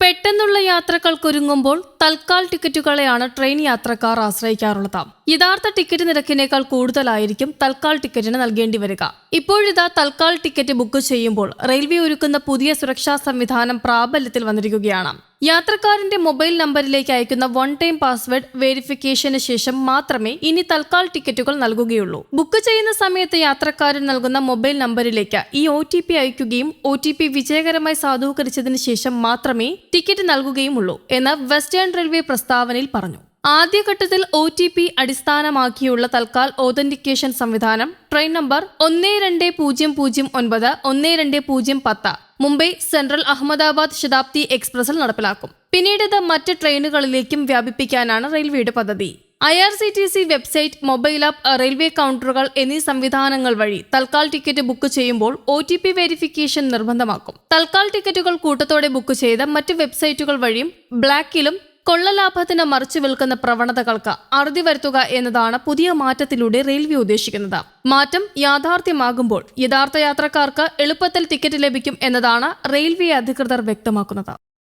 പെട്ടെന്നുള്ള യാത്രകൾക്കൊരുങ്ങുമ്പോൾ തൽക്കാൽ ടിക്കറ്റുകളെയാണ് ട്രെയിൻ യാത്രക്കാർ ആശ്രയിക്കാറുള്ളത്. യഥാർത്ഥ ടിക്കറ്റ് നിരക്കിനേക്കാൾ കൂടുതലായിരിക്കും തൽക്കാൽ ടിക്കറ്റിന് നൽകേണ്ടി വരിക. ഇപ്പോഴിതാ തൽക്കാൽ ടിക്കറ്റ് ബുക്ക് ചെയ്യുമ്പോൾ റെയിൽവേ ഒരുക്കുന്ന പുതിയ സുരക്ഷാ സംവിധാനം പ്രാബല്യത്തിൽ വന്നിരിക്കുകയാണ്. യാത്രക്കാരന്റെ മൊബൈൽ നമ്പറിലേക്ക് അയക്കുന്ന വൺ ടൈം പാസ്വേഡ് വെരിഫിക്കേഷന് ശേഷം മാത്രമേ ഇനി തൽക്കാൽ ടിക്കറ്റുകൾ നൽകുകയുള്ളൂ. ബുക്ക് ചെയ്യുന്ന സമയത്ത് യാത്രക്കാരൻ നൽകുന്ന മൊബൈൽ നമ്പറിലേക്ക് ഈ ഒ ടി പി അയക്കുകയും ഒ ടി പി വിജയകരമായി സാധൂകരിച്ചതിന് ശേഷം മാത്രമേ ടിക്കറ്റ് നൽകുകയുമുള്ളൂ എന്ന് വെസ്റ്റേൺ റെയിൽവേ പ്രസ്താവനയിൽ പറഞ്ഞു. ആദ്യഘട്ടത്തിൽ ഒ ടി പി അടിസ്ഥാനമാക്കിയുള്ള തൽക്കാൽ ഓതന്റിക്കേഷൻ സംവിധാനം ട്രെയിൻ നമ്പർ ഒന്ന് രണ്ട് പൂജ്യം പൂജ്യം ഒൻപത് ഒന്ന് രണ്ട് പൂജ്യം പത്ത് മുംബൈ സെൻട്രൽ അഹമ്മദാബാദ് ശതാബ്ദി എക്സ്പ്രസിൽ നടപ്പിലാക്കും. പിന്നീട് ഇത് മറ്റ് ട്രെയിനുകളിലേക്കും വ്യാപിപ്പിക്കാനാണ് റെയിൽവേയുടെ പദ്ധതി. I R C T C website mobile app railway കൗണ്ടറുകൾ എന്നീ സംവിധാനങ്ങൾ വഴി തൽക്കാൽ ടിക്കറ്റ് ബുക്ക് ചെയ്യുമ്പോൾ ഒ ടി പി വെരിഫിക്കേഷൻ നിർബന്ധമാക്കും. തൽക്കാൽ ടിക്കറ്റുകൾ കൂട്ടത്തോടെ ബുക്ക് ചെയ്ത് മറ്റ് വെബ്സൈറ്റുകൾ വഴിയും ബ്ലാക്കിലും കൊള്ളലാഭത്തിന് മറിച്ചു വിൽക്കുന്ന പ്രവണതകൾക്ക് അറുതി വരുത്തുക എന്നതാണ് പുതിയ മാറ്റത്തിലൂടെ റെയിൽവേ ഉദ്ദേശിക്കുന്നത്. മാറ്റം യാഥാർത്ഥ്യമാകുമ്പോൾ യഥാർത്ഥ യാത്രക്കാർക്ക് എളുപ്പത്തിൽ ടിക്കറ്റ് ലഭിക്കും എന്നതാണ് റെയിൽവേ അധികൃതർ വ്യക്തമാക്കുന്നത്.